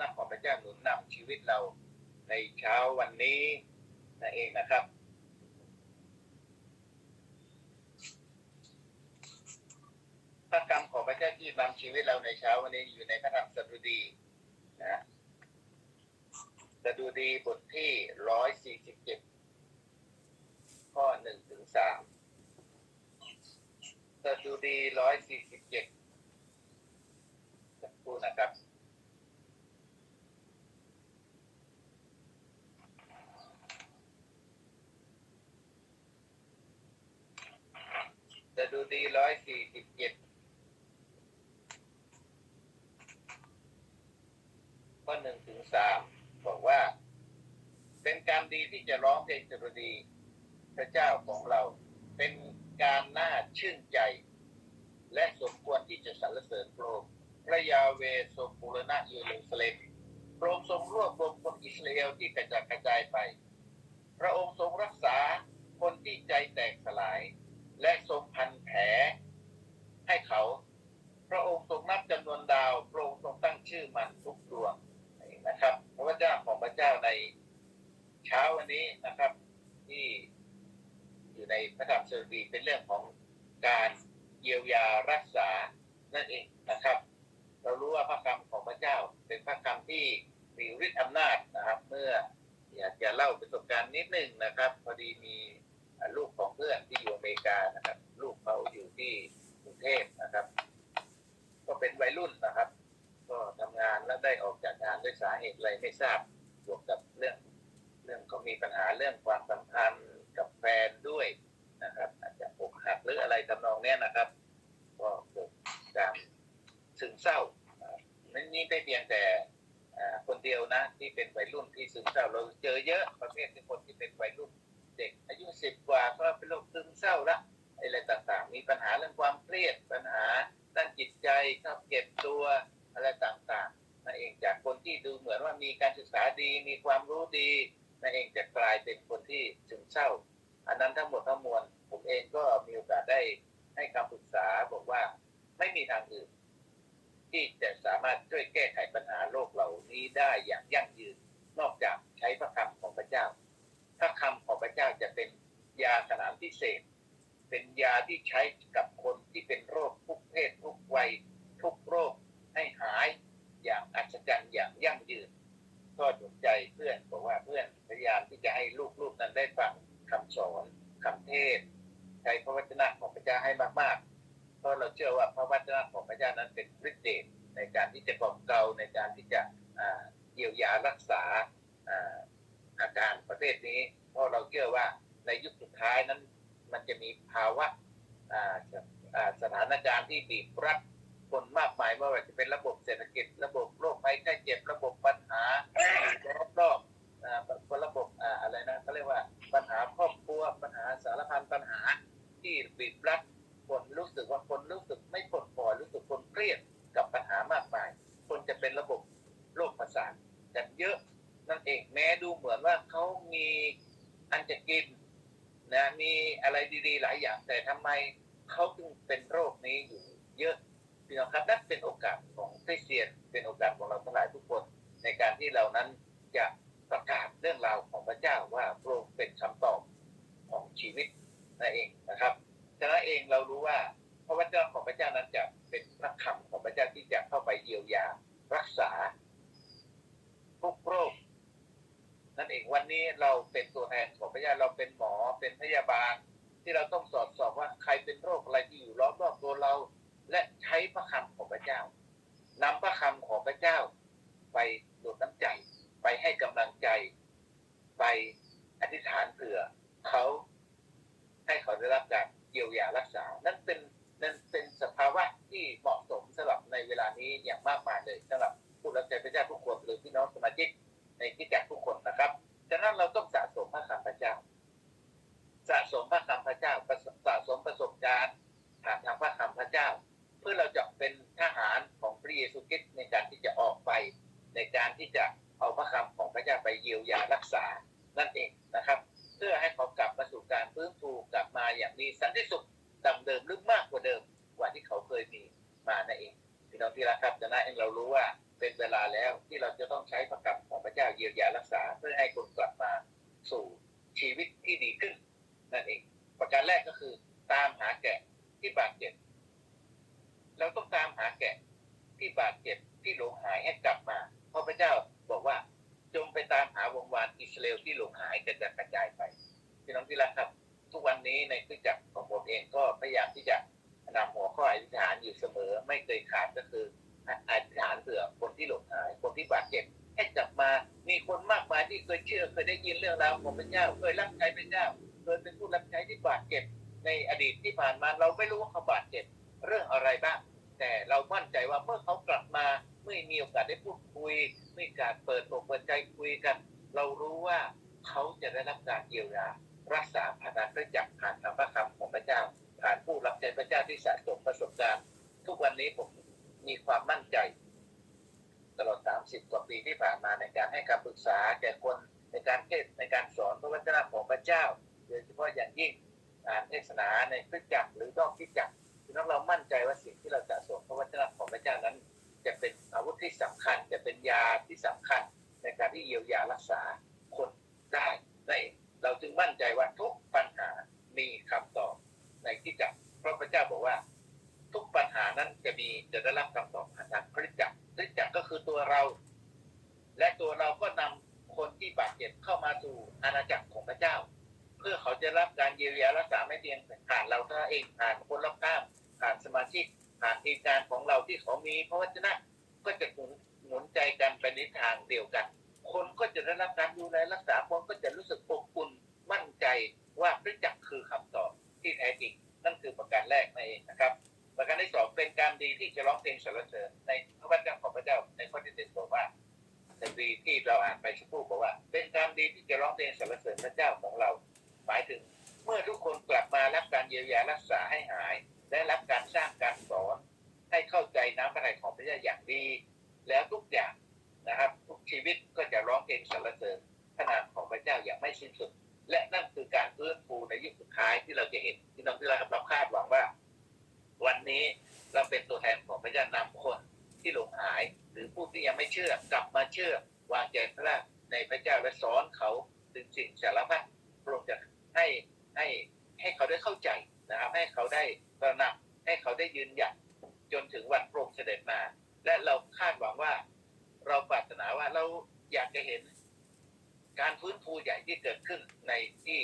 นะของพระเจ้าหนุนนำชีวิตเราในเช้าวันนี้นั่นเองนะครับ พระกรรมของพระเจ้าที่นำชีวิตเราในเช้าวันนี้อยู่ในพระธรรมสดุดีนะสดุดีบทที่ร้อยสี่สิบเจ็ดข้อหนึ่งถึงสามสดุดีร้อยสี่สิบเจ็ดสักครู่นะครับ สดุดีร้อยสี่สิบเจ็ด ข้อหนึ่งถึงสามบอกว่า เป็นการดีที่จะร้อง เพลงสดุดีพระเจ้าของเราเป็นการน่าชื่นใจ และสมควรที่จะสรรเสริญพระองค์พระยาเวทรงบูรณะเยรูซาเล็มพระองค์ทรงรวบรวมคนอิสราเอลที่กระจัดกระจายไป พระองค์ทรงรักษาคนที่ใจแตกสลาย และทรงพันแผลให้เขา พระองค์ทรงนับจำนวนดาว พระองค์ทรงตั้งชื่อมันทุกดวงนะครับพระเจ้าของพระเจ้าในเช้าวั นี้นะครับ ที่อยู่ในพระธรรมสดุดีเป็นเรื่องของการเยียวยารักษานั่นเองนะครับ เรารู้ว่าพระคำของพระเจ้าเป็นพระคำที่มีฤทธิ์อำนาจนะครับ เมื่ออยากจะเล่าประสบการณ์นิดหนึ่งนะครับพอดีมีลูกของเพื่อนที่อยู่อเมริกานะครับ ลูกเขาอยู่ที่กรุงเทพนะครับ ก็เป็นวัยรุ่นนะครับ ก็ทำงานแล้วได้ออกจากงานด้วยสาเหตุอะไรไม่ทราบบวกกับเรื่อง เรื่องเขามีปัญหาเรื่องความสัมพันธ์กับแฟนด้วยนะครับ อาจจะอกหักหรืออะไรทำนองเนี้ยนะครับ ก็เกิดการซึมเศร้านี่นี่ไม่เพียงแต่คนเดียวนะ ที่เป็นวัยรุ่นที่ซึมเศร้าเราเจอเยอะประเภทที่คนที่เป็นวัยรุ่นเด็กอายุสิบกว่าก็ ช้พระคำของพระเจ้า พระคำของพระเจ้าจะเป็นยาขนานพิเศษ เป็นยาที่ใช้กับคนที่เป็นโรคทุกเพศทุกวัยทุกโรคให้หายอย่างอัศจรรย์อย่างยั่งยืนก็ดวใจเพื่อนบอกว่าเพื่อนพยายามที่จะให้ลูกๆนั้นได้ฟังคำสอนคำเทศใช้พระวจนะของพระเจ้าให้มากๆ เพราะเราเชื่อว่าพระวจนะของพระเจ้านั้นเป็นฤทธิ์เดชในการที่จะกล่อมเกาในการที่จะอ่าเยียวยารักษา อาการประเภทนี้ เพราะเราเชื่อว่าในยุคสุดท้ายนั้นมันจะมีภาวะสถานการณ์ที่บีบรัดคนมากมายไม่ว่าจะเป็นระบบเศรษฐกิจ ระบบโรคภัยไข้เจ็บระบบปัญหาอยู่รอบๆอ่าระบบอ่าอะไรนะเขาเรียกว่าปัญหาครอบครัวปัญหาสารพันปัญหาที่บีบรัดคนรู้สึกว่าคนรู้สึกไม่ปลดปล่อยรู้สึกคนเครียดกับปัญหามากมาย คนจะเป็นระบบโรคประสาทกันเยอะนั่นเองแม้ดูเหมือนว่าเขามีอันจะกินนะมีอะไรดีๆ หลายอย่าง แต่ทำ ไมเขาจึงเป็นโรคนี้อยู่เยอะพี่น้องครับนั่นเป็นโอกาสของคริสเตียน เป็นโอกาสของเราทั้งหลายทุกคน ในการที่เรานั้นจะประกาศเรื่องราวของพระเจ้าว่าพระองค์เป็นคำตอบของชีวิตนั่นเองนะครับฉะนั้นเองเรารู้ว่าพระวจนะของพระเจ้านั้นจะเป็นพระคำของพระเจ้าที่จะเข้าไปเยียวยารักษาทุกโรคนั่นเองวันนี้เราเป็นตัวแทนของพระเจ้าเราเป็นหมอเป็นพยาบาล ที่เราต้องสอดสอบว่าใครเป็นโรคอะไรที่อยู่ล้อมรอบตัวเรา และใช้พระคำของพระเจ้านำพระคำของพระเจ้า ไปดูดน้ำใจ ไปให้กำลังใจ ไปอธิษฐานเผื่อเขาให้เขาได้รับการเยียวยารักษา นั่นเป็นนั่นเป็นสภาวะที่เหมาะสมสำหรับในเวลานี้อย่างมากมายเลยสำหรับผู้รับใช้พระเจ้าทุกคนหรือพี่น้องสมาชิกในที่จักทุกคนนะครับฉะนั้นเราต้องสะสมพระคำพระเจ้า สะสมพระ พระเจ้าประสะสมประสบการณ์ผ่านทางพระคำพระเจ้า เพื่อเราจะเป็นทหารของพระเยซูคริสต์ในการที่จะออกไป ในการที่จะเอาพระคำของพระเจ้าไปเยียวยารักษานั่นเองนะครับ เพื่อให้เขากลับมาสู่การฟื้นฟูกลับมาอย่างมีสันติสุขดังเดิมหรือมากกว่าเดิมกว่าที่เขาเคยมีมานั่นเองพี่น้องที่รักครับดังนั้นเองเรารู้ว่าเป็นเวลาแล้วที่เราจะต้องใช้พระกรรมของพระเจ้าเยียวยารักษา เพื่อให้คนกลับมาสู่ชีวิตที่ดีขึ้นนั่นเอง ประการแรกก็คือ ตามหาแกะที่บาดเจ็บ เราต้องตามหาแกะที่บาดเจ็บที่หลงหายให้กลับมาเพราะพระเจ้าบอกว่า จงไปตามหาว งวานอิสราเอลที่หลงหายกระกระจายไปพี่น้องที่รักครับ ทุกวันนี้ในคริสตจักรของผมเองก็พยายามที่จะนำหัวข้ออธิษฐานอยู่เสมอ ไม่เคยขาดก็คืออธิษฐานเผื่อคนที่หลงหาย คนที่บาดเจ็บให้กลับมามีคนมากมายที่เคยเชื่อเคยได้ยินเรื่องราวของพระเจ้า เคยรับใช้พระเจ้าเคยเป็นผู้รับใช้ที่บาดเจ็บในอดีตที่ผ่านมาเราไม่รู้ว่าเขาบาดเจ็บเรื่องอะไรบ้าง แต่เรามั่นใจว่าเมื่อเขากลับมาเมื่อมีโอกาสได้พูดคุยมีกาสเปิดอกเปิดใจคุยกัน เรารู้ว่าเขาจะได้รับการเยียวยารักษาผ่านการจักรผ่านคำพระคำของพระเจ้า ผ่านผู้รับใช้พระเจ้าที่สะสมประสบการณ์ ทุกวันนี้ผมมีความมั่นใจ ตลอด 30 กว่าปีที่ผ่านมาในการให้คำปรึกษาแก่คนในการเทศในการสอนพระวจนะของพระเจ้า โดยเฉพาะอย่างยิ่งการเทศนาในคริสตจักรหรือนอกคริสตจักรพี่น้องเรามั่นใจว่าสิ่งที่เราสะสมพระวจนะของพระเจ้านั้น จะเป็นอาวุธที่สำคัญ จะเป็นยาที่สำคัญ ในการที่เยียวยารักษาคนได้นั่นเราจึงมั่นใจว่าทุกปัญหามีคำตอบในคริสตจักรเพราะพระเจ้าบอกว่า ทุกปัญหานั้นจะมีจะได้รับคำตอบผ่านทางคริสตจักรคริสตจักรก็คือตัวเรา และตัวเราก็นำคนที่บาดเจ็บเข้ามาสู่อาณาจักรของพระเจ้า เพื่อเขาจะรับการเยียวยารักษาไม่เพียงผ่านเราเท่านั้นเองผ่านคนรอบข้างผ่านสมาชิกผ่านทีมงานของเราที่เขามีพระวจนะก็จะหนุนหนุนใจกันไปในทางเดียวกัน รับการดูแลรักษาคนก็จะรู้สึกอบอุ่นมั่นใจว่าคริสตจักคือคำตอบที่แท้จริง นั่นคือประการแรกนั่นเองนะครับ ประการที่สองเป็นการดีที่จะร้องเพลงสรรเสริญในพระวจนะของพระเจ้าในข้อที่เจ็ดบอกว่าในปีที่เราอ่านไปสักครู่บอกว่า เป็นการดีที่จะร้องเพลงสรรเสริญพระเจ้าของเรา หมายถึงเมื่อทุกคนกลับมารับการเยียวยารักษาให้หายได้รับการสร้างการสอนให้เข้าใจน้ำพระทัยของพระเจ้าอย่างดี แล้วทุกอย่างนะครับ ทุกชีวิต ร้องเพลงสรรเสริญพระนามของพระเจ้าอย่างไม่สิ้นสุด และนั่นคือการฟื้นฟูในยุคสุดท้ายที่เราจะเห็นที่น้องที่เราเราคาดหวังว่า วันนี้เราเป็นตัวแทนของพระเจ้านำคนที่หลงหาย หรือผู้ที่ยังไม่เชื่อกลับมาเชื่อวางใจพระในพระเจ้าและสอนเขาถึงสิ่งสารพัดพระองค์จะให้ให้ให้เขาได้เข้าใจนะครับ ให้เขาได้ตระหนักให้เขาได้ยืนหยัดจนถึงวันพระองค์เสด็จมา และเราคาดหวังว่า เราปรารถนาว่าเรา อยากจะเห็น การฟื้นฟูใหญ่ที่เกิดขึ้นในที่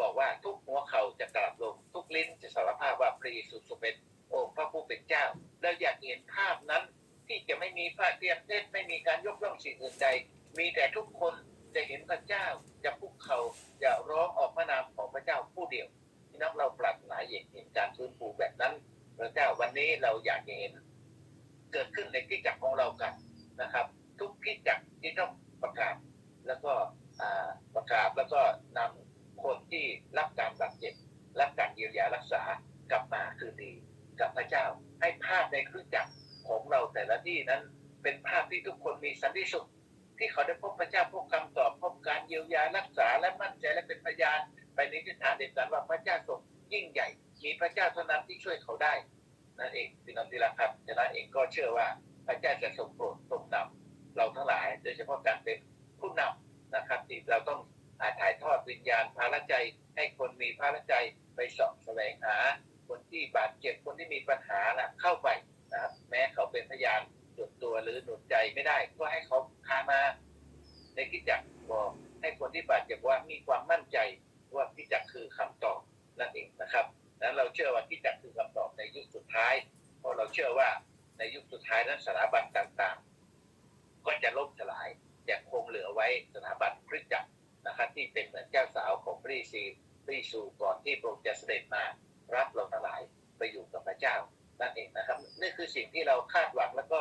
บอกว่าทุกหัวเข่าจะกลับลง ทุกลิ้นจะสารภาพว่าพระเยซูทรงเป็นองค์พระผู้เป็นเจ้าเราอยากเห็นภาพนั้นที่จะไม่มีพระเทียมเทศไม่มีการยกย่องสิ่งอื่นใด มีแต่ทุกคนจะเห็นพระเจ้าจะพุกเขาจะร้องออกพระนามของพระเจ้าผู้เดียวที่นักเราปรารถนาอยากเห็นการฟื้นฟูแบบนั้น พระเจ้าวันนี้เราอยากเห็น เกิดขึ้นในที่จักรของเรากันนะครับ ทุกที่จักรที่ต้อง ประกาศ แล้วก็ประกาศแล้วก็นำคนที่รับการบาดเจ็บรับการเยียวยารักษากลับมาคืนดีกับพระเจ้า ให้ภาพในคริสตจักรของเราแต่ละที่นั้น เป็นภาพที่ทุกคนมีสันติสุขที่เขาได้พบพระเจ้าพบคำตอบพบการเยียวยารักษาและมั่นใจและเป็นพยานไปในทิศทางเดียวกันว่าพระเจ้าทรงยิ่งใหญ่มีพระเจ้าเท่านั้นที่ช่วยเขาได้นั่นเองพี่น้องที่รักครับฉะนั้นเองก็เชื่อว่าพระเจ้าจะทรงโปรดทรงนำ เราทั้งหลาย โดยเฉพาะการเป็นผู้นำนะครับ ที่เราต้องถ่ายทอดวิญญาณพาละใจ ให้คนมีพาละใจไปสอบแสวงหา คนที่บาดเจ็บคนที่มีปัญหานะเข้าไปนะครับแม้เขาเป็นพยานจุดตัวหรือหนุนใจไม่ได้ ก็ให้เขาพามาในคิดจักบอกให้คนที่บาดเจ็บว่ามีความมั่นใจว่าคิดจักคือคำตอบนั่นเองนะครับนั้นเราเชื่อว่าคิดจักคือคำตอบในยุคสุดท้าย เพราะเราเชื่อว่าในยุคสุดท้ายนั้นสถาบันต่างๆ ก็จะล่มสลายยังคงเหลือไว้สถาบันคริสตจักรนะครับที่เป็นเหมือนเจ้าสาวของพระซีพระสูก่อนที่พระองค์จะเสด็จมารับเราทั้งหลายไปอยู่กับพระเจ้านั่นเองนะครับนี่คือสิ่งที่เราคาดหวังแล้วก็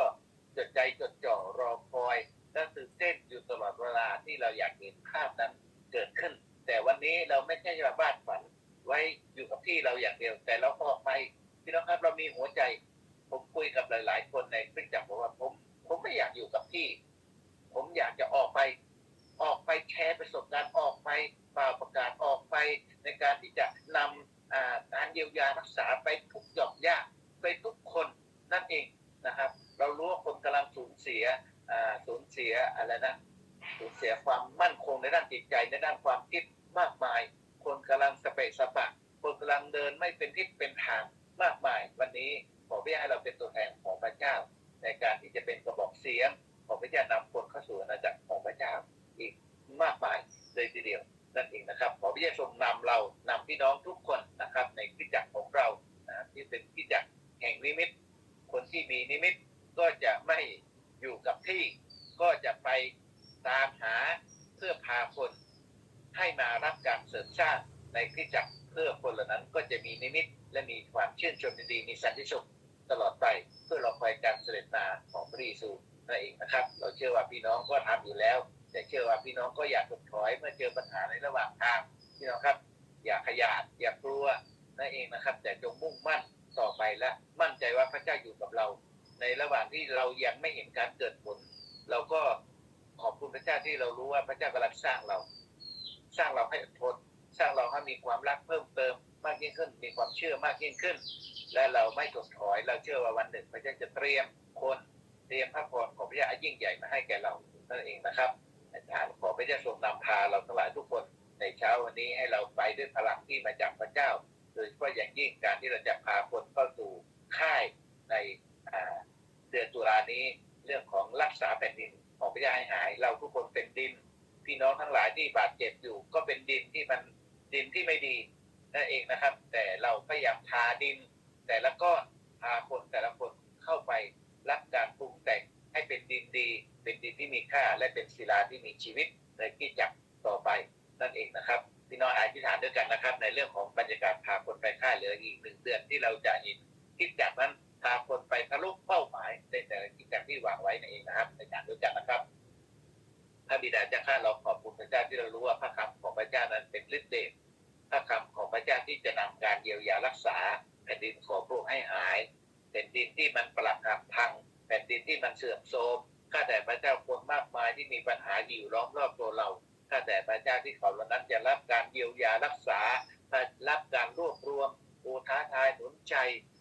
จดใจจดจ่อรอคอยและตื่นเต้นอยู่ตลอดเวลาที่เราอยากเห็นภาพนั้นเกิดขึ้น แต่วันนี้เราไม่ใช่มาบ้านฝันไว้อยู่กับที่เราอย่างเดียวแต่เราออกไปพี่น้องครับเรามีหัวใจ ผมคุยกับหลาย ๆ คนในคริ เป็นทิศเป็นทางมากมาย วันนี้ขอพระเจ้าให้เราเป็นตัวแทนของพระเจ้า ในการที่จะเป็นกระบอกเสียงของพระเจ้านำคนเข้าสู่อาณาจักรของพระเจ้าอีกมากมายเลยทีเดียวนั่นเองนะครับ ขอพระเจ้าทรงนำเรานำพี่น้องทุกคนนะครับ ในคริจักรของเรานะที่เป็นคริจักรแห่งนิมิต คนที่มีนิมิตก็จะไม่อยู่กับที่ ก็จะไปตามหาเพื่อพาคนให้มารับการเสริมสร้างในคริจักร เพื่อคนเหล่านั้นก็จะมีนิมิตและมีความชื่นชมยินดีมีสันติสุขตลอดไปเพื่อรอคอยการเสด็จมาของพระเยซูนั่นเองนะครับ เราเชื่อว่าพี่น้องก็ทำอยู่แล้ว แต่เชื่อว่าพี่น้องก็อยากถดถอยเมื่อเจอปัญหาในระหว่างทางพี่น้องครับ อย่าขยาดอย่ากลัวนั่นเองนะครับ แต่จงมุ่งมั่นต่อไปและมั่นใจว่าพระเจ้าอยู่กับเรา ในระหว่างที่เรายังไม่เห็นการเกิดผล เราก็ขอบคุณพระเจ้าที่เรารู้ว่าพระเจ้ากำลังสร้างเรา สร้างเราให้อดทน สร้างเราให้มีความรักเพิ่มเติมมากยิ่งขึ้น มีความเชื่อมากยิ่งขึ้น และเราไม่ถดถอยเราเชื่อว่าวันหนึ่งพระเจ้าจะเตรียมคนเตรียมพระพรของพระเจ้ายิ่งใหญ่มาให้แก่เรานั่นเองนะครับอาจารย์ขอพระเจ้าทรงนำพาเราทั้งหลายทุกคนในเช้าวันนี้ให้เราไปด้วยพลังที่มาจากพระเจ้าโดยเฉพาะอย่างยิ่งการที่เราจะพาคนเข้าสู่ค่ายในอ่าเดือนตุลานี้เรื่องของรักษาแผ่นดินของพระเจ้าให้หาย เราทุกคนเป็นดิน พี่น้องทั้งหลายที่บาดเจ็บอยู่ ก็เป็นดินที่มันดินที่ไม่ดีนั่นเองนะครับ แต่เราพยายามทาดิน แต่ละก้อนพาคนแต่ละคนเข้าไปรับการปรุงแต่งให้เป็นดินดี เป็นดินที่มีค่า และเป็นศิลาที่มีชีวิตในที่จักรต่อไป นะครับพี่น้องอธิษฐานด้วยกันนะครับ ในเรื่องของบรรยากาศพาคนไปค่ายเหลืออีกหนึ่งเดือนที่เราจะเห็นคิดจากนั้นพาคนไปทะลุเป้าหมายในแต่ละกิจกรรมที่วางไว้นั่นเองนะครับในการด้วยกันนะครับพระบิดาเจ้าข้าเราขอบคุณพระเจ้าที่เรารู้ว่าพระคำของพระเจ้านั้นเป็นฤทธิ์เดชพระคำของพระเจ้าที่จะนำการเยียวยารักษาแผ่นดินของพระองค์ให้หายแผ่นดินที่มันปรักหักพังแผ่นดินที่มันเสื่อมโทรมข้าแต่พระเจ้าคนมากมายที่มีปัญหาอยู่ล้อมรอบตัวเรา ข้าแต่พระเจ้าที่เขาเหล่านั้นจะรับการเยียวยารักษารับการรวบรวมโอท้าทายหนุนใจ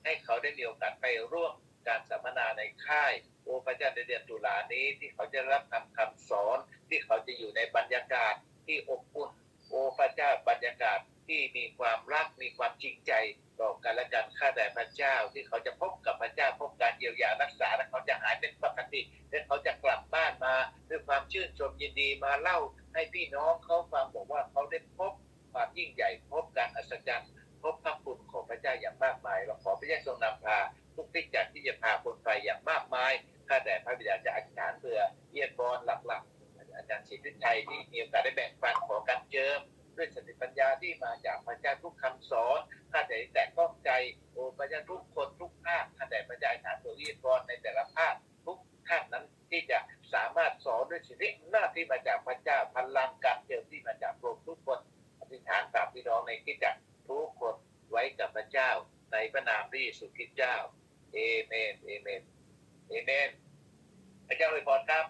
ให้เขาได้มีโอกาสไปร่วมการสัมมนาในค่ายโอ้พระเจ้าในเดือนตุลานี้ที่เขาจะรับคำคำสอน ที่เขาจะอยู่ในบรรยากาศที่อบอุ่นโอ้พระเจ้าบรรยากาศที่มีความรักมีความจริงใจต่อกันและกันข้าแต่พระเจ้าที่เขาจะพบกับพระเจ้าพบการเยียวยารักษาและเขาจะหายเป็นปกติและเขาจะกลับบ้านมาด้วยความชื่นชมยินดีมาเล่า ให้พี่น้องเขาฟังบอกว่าเขาได้พบความยิ่งใหญ่พบการอัศจรรย์พบพระคุณของพระเจ้าอย่างมากมายเราขอพระเจ้าทรงนำพาทุกทิศจักที่จะพาคนไปอย่างมากมายข้าแต่พระบิดาจะอธิษฐานเพื่อเยียนบอลหลักๆ อาจารย์ศิริชัยที่มีโอกาสได้แบ่งปันขอการเจิมด้วยสติปัญญาที่มาจากพระเจ้าทุกคำสอนข้าแต่แต่ต้องใจโอ้พระเจ้าทุกคนทุกภาคข้าแต่พระเจ้าอธิษฐานเพื่อเยียนบอลในแต่ละภาคทุกท่านนั้นที่จะ สามารถสอนด้วยสิทธิหน้าที่มาจากพระเจ้าพลังการเจิมที่มาจากพระองค์ทุกคนอธิษฐานฝากพี่น้องในคิดจักรทุกคนไว้กับพระเจ้า ในพระนามพระเยซูคริสต์เจ้าเอเมนเอเมนเอเมนพระเจ้าอวยพรครับ